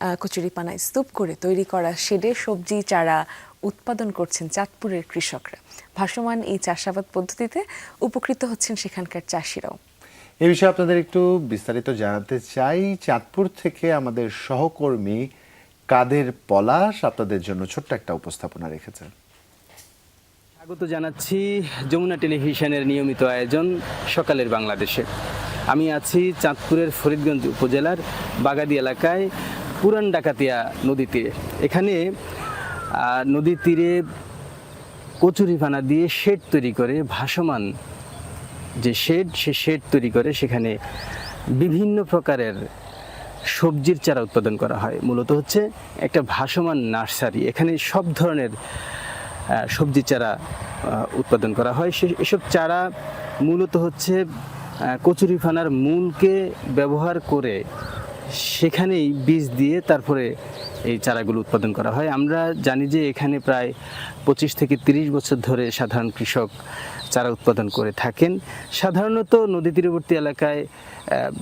আহ, কচুরিপানায় স্তূপ করে তৈরি করা শেডে সবজি চারা উৎপাদন করছেন চাঁদপুরের কৃষকরা। ভাসমান এই চাষাবাদ পদ্ধতিতে উপকৃত হচ্ছেন সেখানকার চাষিরাও। এ বিষয়ে আপনাদের একটু বিস্তারিত জানাতে চাই। চাঁদপুর থেকে আমাদের সহকর্মী কাদের পলাশ আপনাদের জন্য ছোট্ট একটা উপস্থাপনা রেখেছেন। স্বাগত জানাচ্ছি যমুনা টেলিভিশনের নিয়মিত আয়োজন সকালের বাংলাদেশে। আমি আছি চাঁদপুরের ফরিদগঞ্জ উপজেলার বাগাদি এলাকায়। পুরান ডাকাতিয়া নদী তীরে। এখানে নদীর তীরে কচুরিপানা দিয়ে শেড তৈরি করে, ভাসমান যে শেড, সে শেড তৈরি করে, সেখানে বিভিন্ন প্রকারের সবজির চারা উৎপাদন করা হয়। মূলত হচ্ছে একটা ভাসমান নার্সারি। এখানে সব ধরনের সবজি চারা উৎপাদন করা হয়। সে, এসব চারা মূলত হচ্ছে কচুরিপানার মূলকে ব্যবহার করে সেখানেই বীজ দিয়ে তারপরে এই চারাগুলো উৎপাদন করা হয়। আমরা জানি যে এখানে প্রায় পঁচিশ থেকে তিরিশ বছর ধরে সাধারণ কৃষক চারা উৎপাদন করে থাকেন। সাধারণত নদী তীরবর্তী এলাকায়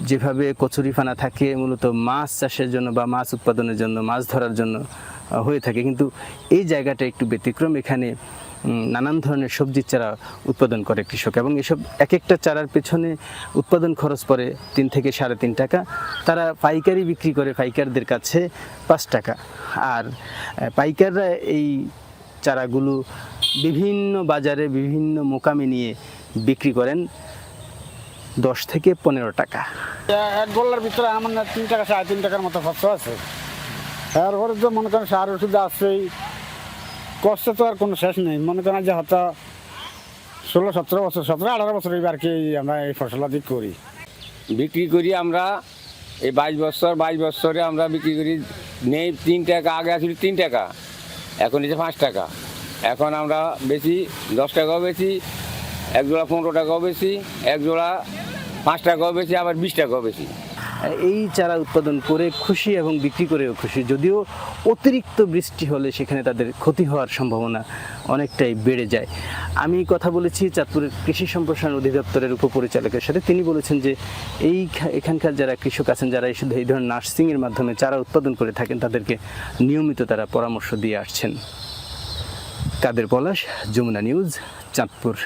যেভাবে কচুরিপানা থাকে, মূলত মাছ চাষের জন্য বা মাছ উৎপাদনের জন্য, মাছ ধরার জন্য হয়ে থাকে। কিন্তু এই জায়গাটা একটু ব্যতিক্রম। এখানে নানান ধরনের সবজির চারা উৎপাদন করে কৃষক এবং এসব এক একটা চারার পেছনে উৎপাদন খরচ পড়ে তিন থেকে সাড়ে তিন টাকা। তারা পাইকারি বিক্রি করে পাইকারদের কাছে পাঁচ টাকা। আর পাইকাররা এই চারাগুলো বিভিন্ন বাজারে বিভিন্ন মোকামে নিয়ে বিক্রি করেন দশ থেকে পনেরো টাকা। এক গোল্লার ভিতরে আমার তিন টাকা, সাড়ে তিন টাকার মতো খরচ আছে। এরপরে তো মনে করেন সার ওষুধ আছেই কষ্ট তো আর কোনো শেষ নেই। মনে করেন যে হয়তো ষোলো, সতেরো বছর, সতেরো, আঠারো বছর এবার কি আমরা এই ফসলাদি করি। বিক্রি করি আমরা, এই বাইশ বছর, বাইশ বছরে আমরা বিক্রি করি, নেই তিন টাকা, আগে আসলে তিন টাকা, এখন হচ্ছে পাঁচ টাকা। এখন আমরা বেশি, দশ টাকাও বেশি এক জোড়া পনেরো টাকাও বেশি এক জোড়া পাঁচ টাকাও বেশি, আবার বিশ টাকাও বেশি। এই চারা উৎপাদন করে খুশি এবং বিক্রি করেও খুশি। যদিও অতিরিক্ত বৃষ্টি হলে সেখানে তাদের ক্ষতি হওয়ার সম্ভাবনা অনেকটাই বেড়ে যায়। আমি কথা বলেছি চাঁদপুরের কৃষি সম্প্রসারণ অধিদপ্তরের উপপরিচালকের সাথে। তিনি বলেছেন যে এই এখানকার যারা কৃষক আছেন, যারা এই শুধু এই ধরনের নার্সিংয়ের মাধ্যমে চারা উৎপাদন করে থাকেন, তাদেরকে নিয়মিত তারা পরামর্শ দিয়ে আসছেন। কাদের পলাশ, যমুনা নিউজ, চাঁদপুর।